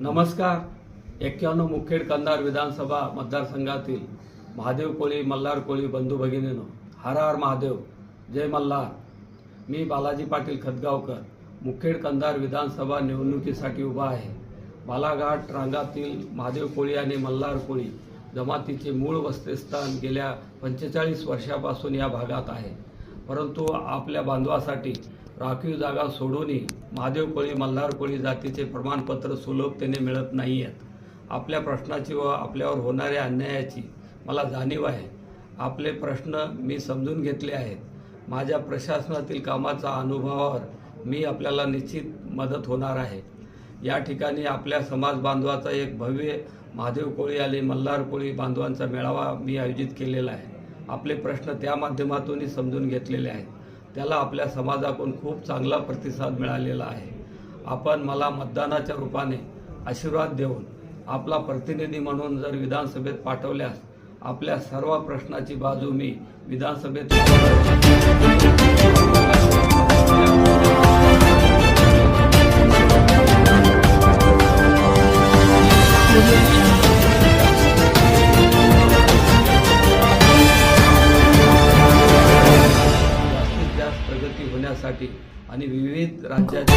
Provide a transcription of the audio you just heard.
नमस्कार. एक्क्याण्णव मुखेड कंधार विधानसभा मतदारसंघातील महादेव कोळी मल्हार कोळी बंधू भगिनीनो हर हर महादेव जय मल्हार. मी बालाजी पाटील खतगावकर मुखेड कंधार विधानसभा निवडणुकीसाठी उभा आहे. बालाघाट रांगातील महादेव कोळी आणि मल्हार कोळी जमातीचे मूळ वस्तीस्थान गेल्या पंचेचाळीस वर्षापासून या भागात आहे. परंतु आपल्या बांधवासाठी राखीव जागा सोडूनही महादेव कोळी मल्हार कोळी जातीचे प्रमाणपत्र सुलभतेने मिळत नाही आहेत आपल्या प्रश्नाची व आपल्यावर होणाऱ्या अन्यायाची मला जाणीव आहे. आपले प्रश्न मी समजून घेतले आहेत. माझ्या प्रशासनातील कामाचा अनुभवावर मी आपल्याला निश्चित मदत होणार आहे. या ठिकाणी आपल्या समाज बांधवाचा एक भव्य महादेव कोळी आणि मल्हार कोळी बांधवांचा मेळावा मी आयोजित केलेला आहे. आपले प्रश्न त्या माध्यमातूनही समजून घेतलेले आहेत. त्याला आपल्या समाजाकडून खूप चांगला प्रतिसाद मिळालेला आहे. आपण मला मतदानाच्या रूपाने आशीर्वाद देऊन आपला प्रतिनिधी म्हणून जर विधानसभेत पाठवल्यास आपल्या सर्व प्रश्नाची बाजू मी विधानसभेत जास्तीत करण्यासाठी आणि विविध राज्याच्या